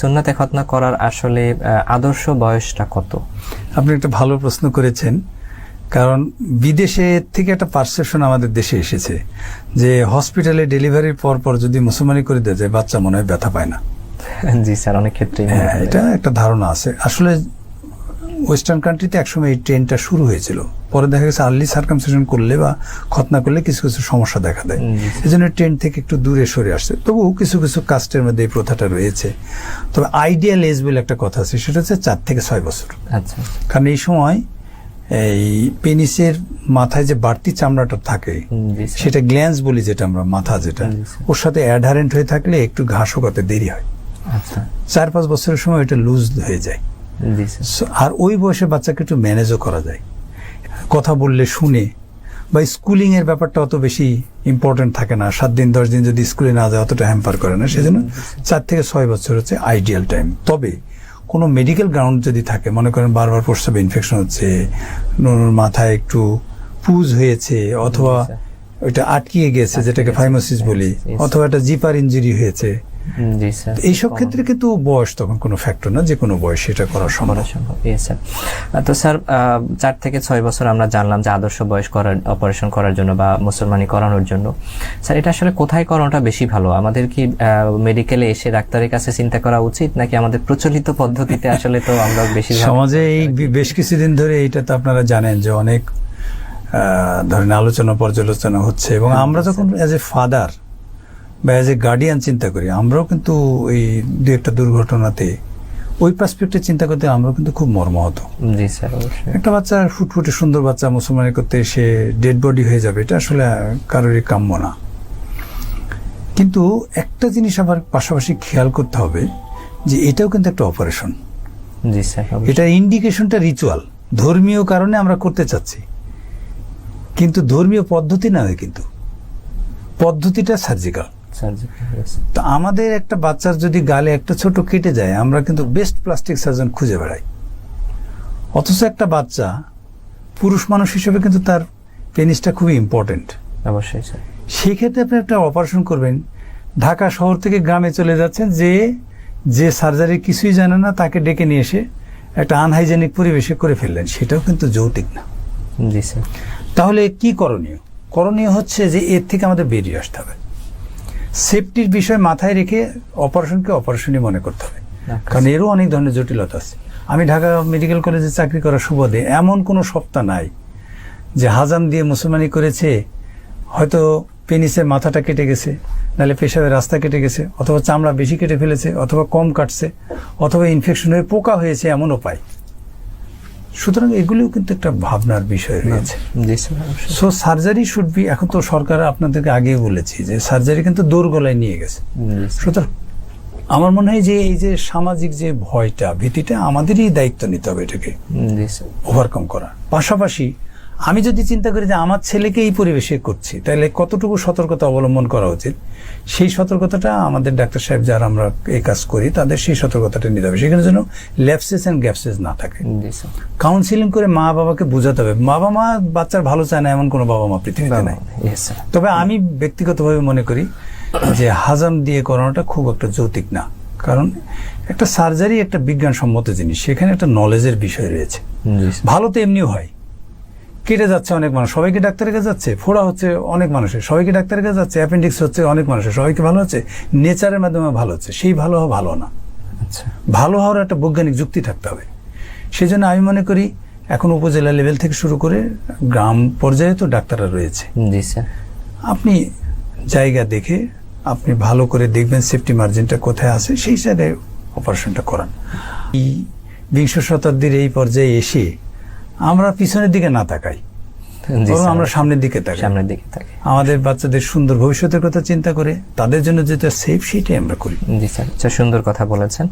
সুন্নাতে খতনা করার আসলে আদর্শ বয়সটা কত? আপনি একটা ভালো প্রশ্ন করেছেন কারণ বিদেশে থেকে একটা পারসেপশন আমাদের দেশে এসেছে যে হসপিটালে ডেলিভারির পর পর যদি মুসলমানি করে দেওয়া যায় বাচ্চা মনে হয় ব্যথা পায় না। জি স্যার অনেক ক্ষেত্রে হ্যাঁ এটা একটা ধারণা আছে। আসলে ওয়েস্টার্ন কান্ট্রিতে একসময় এই ট্রেনটা শুরু হয়েছিল। পরে দেখা গেছে আর্লি সার্কামসেশন করলে বা খতনা করলে কিছু কিছু সমস্যা দেখা দেয়। এই জন্য ট্রেন থেকে একটু দূরে সরে আসছে। তবুও কিছু কিছু কাস্টের মধ্যে এই প্রথাটা রয়েছে। তবে আইডিয়াল এজ বলে একটা কথা আছে সেটা হচ্ছে চার থেকে ছয় বছর। আচ্ছা। কারণ এই সময় এই পেনিসের মাথায় যে বাড়তি চামড়াটা থাকে। সেটা গ্ল্যান্স বলি যেটা আমরা মাথা যেটা ওর সাথে অ্যাডহারেন্ট হয়ে থাকলে একটু ঘাস দেরি হয়। আচ্ছা। চার পাঁচ বছরের সময় এটা লুজ হয়ে যায়। আর ওই বয়সে বাচ্চাকে একটু ম্যানেজও করা যায়। কথা বললে শুনে বা স্কুলিং এর ব্যাপারটা অত বেশি ইম্পর্টেন্ট থাকে না। সাত দিন দশ দিন যদি স্কুলে না যায় অতটা হ্যাম্পার করে না। সেজন্য চার থেকে ছয় বছর হচ্ছে আইডিয়াল টাইম তবে কোনো মেডিকেল গ্রাউন্ড যদি থাকে মনে করেন বারবার প্রস্রাবে ইনফেকশন হচ্ছে নুনুর মাথায় একটু পুজ হয়েছে অথবা ওইটা আটকিয়ে গেছে যেটাকে ফাইমোসিস বলি অথবা একটা জিপার ইঞ্জুরি হয়েছে এইসব ক্ষেত্রে কিন্তু বয়স তখন কোনো ফ্যাক্টর না যে কোনো বয়স এটা করা সম্ভব। সম্ভব স্যার তো স্যার চার থেকে ছয় বছর আমরা জানলাম যে আদর্শ বয়স করার অপারেশন করার জন্য বা মুসলমানি করানোর জন্য। স্যার এটা আসলে কোথায় করানোটা বেশি ভালো? আমাদের কি মেডিকেলে এসে ডাক্তারের কাছে চিন্তা করা উচিত নাকি আমাদের প্রচলিত পদ্ধতিতে আসলে তো আমরা বেশি সমাজে এই বেশ কিছুদিন ধরে এটা তো আপনারা জানেন যে অনেক ধরেন আলোচনা পর্যালোচনা হচ্ছে এবং আমরা যখন অ্যাজ এ ফাদার বা অ্যাজ এ গার্ডিয়ান চিন্তা করি আমরাও কিন্তু ওই দু একটা দুর্ঘটনাতে ওই পার্সপেক্টে চিন্তা করতে আমরাও কিন্তু খুব মর্মাহত। জি স্যার একটা বাচ্চা ফুটফুটে সুন্দর বাচ্চা মুসলমানি করতে সে ডেড বডি হয়ে যাবে এটা আসলে কারোরই কাম্য না। কিন্তু একটা জিনিস আবার পাশাপাশি খেয়াল করতে হবে যে এটাও কিন্তু একটা অপারেশন জি স্যার এটা ইন্ডিকেশনটা রিচুয়াল ধর্মীয় কারণে আমরা করতে চাচ্ছি। কিন্তু ধর্মীয় পদ্ধতি না হয় কিন্তু পদ্ধতিটা সার্জিক্যাল. তো আমাদের একটা বাচ্চার যদি গালে একটা ছোট কেটে যায় আমরা কিন্তু বেস্ট প্লাস্টিক সার্জন খুঁজে বেড়াই। অথচ একটা বাচ্চা পুরুষ মানুষ হিসেবে কিন্তু তার পেনিসটা খুবই ইম্পর্টেন্ট অবশ্যই স্যার। সেক্ষেত্রে আপনি একটা অপারেশন করবেন। ঢাকা শহর থেকে গ্রামে চলে যাচ্ছেন যে যে সার্জারি কিছুই জানে না তাকে ডেকে নিয়ে এসে একটা আনহাইজেনিক পরিবেশে করে ফেললেন। সেটাও কিন্তু যৌতিক না। জি স্যার। তাহলে কি করণীয়? করণীয় হচ্ছে যে এর থেকে আমাদের বেরিয়ে আসতে হবে। সেফটির বিষয় মাথায় রেখে অপারেশনকে অপারেশনই মনে করতে হবে। কারণ এরও অনেক ধরনের জটিলতা আছে। আমি ঢাকা মেডিকেল কলেজে চাকরি করার সুবাদে এমন কোনো সপ্তাহ নাই যে হাজাম দিয়ে মুসলমানি করেছে হয়তো পেনিসের মাথাটা কেটে গেছে নাহলে পেশাবের রাস্তা কেটে গেছে অথবা চামড়া বেশি কেটে ফেলেছে অথবা কম কাটছে অথবা ইনফেকশন হয়ে পোকা হয়েছে এমন পাই সুতরাং এগুলিও কিন্তু একটা ভাবনার বিষয় রয়েছে। সো সার্জারি শুড বি এখন তো সরকার আপনাদেরকে আগেই বলেছি যে সার্জারি কিন্তু দোরগলায় গলায় নিয়ে গেছে। সুতরাং আমার মনে হয় যে এই যে সামাজিক যে ভয়টা ভীতিটা আমাদেরই দায়িত্ব নিতে হবে এটাকে ওভারকাম করার। পাশাপাশি আমি যদি চিন্তা করি যে আমার ছেলেকে এই পরিবেশে করছি তাহলে কতটুকু সতর্কতা অবলম্বন করা উচিত? সেই সতর্কতাটা আমাদের ডাক্তার সাহেব যারা আমরা এই কাজ করি তাদের সেই সতর্কতাটা নিতে হবে। সেখানে যেন ল্যাপসেস অ্যান্ড গ্যাপসেস না থাকে। কাউন্সিলিং করে মা বাবাকে বোঝাতে হবে। মা বাবা মা বাচ্চার ভালো চায় না এমন কোনো বাবা মা পৃথিবীতে নাই। তবে আমি ব্যক্তিগতভাবে মনে করি যে হাজাম দিয়ে করানোটা খুব একটা যৌতিক না। কারণ একটা সার্জারি একটা বিজ্ঞানসম্মত জিনিস সেখানে একটা নলেজের বিষয় রয়েছে। ভালো তো এমনিও হয় কেটে যাচ্ছে অনেক মানুষ। সবাইকে ডাক্তারের কাছে যাচ্ছে ফোড়া হচ্ছে অনেক মানুষের। সবাইকে ডাক্তারের কাছে যাচ্ছে অ্যাপেন্ডিক্স হচ্ছে অনেক মানুষের। সবাইকে ভালো হচ্ছে নেচারের মাধ্যমে ভালো হচ্ছে। সেই ভালো হওয়া ভালো না। আচ্ছা। ভালো হওয়ার একটা বৈজ্ঞানিক যুক্তি থাকতে হবে। সেই জন্য আমি মনে করি এখন উপজেলা লেভেল থেকে শুরু করে গ্রাম পর্যায়ে তো ডাক্তাররা রয়েছে। জি স্যার। আপনি জায়গা দেখে আপনি ভালো করে দেখবেন সেফটি মার্জিনটা কোথায় আছে সেই হিসাবে অপারেশনটা করান। এই বিংশ শতাব্দীর এই পর্যায়ে এসে আমরা পিছনের দিকে না তাকাই। বরং আমরা সামনের দিকে তাকাই। সামনের দিকে তাকাই। আমাদের বাচ্চাদের সুন্দর ভবিষ্যতের কথা চিন্তা করে তাদের জন্য যেটা সেফ সেটাই আমরা করি। জি স্যার সুন্দর কথা বলেছেন।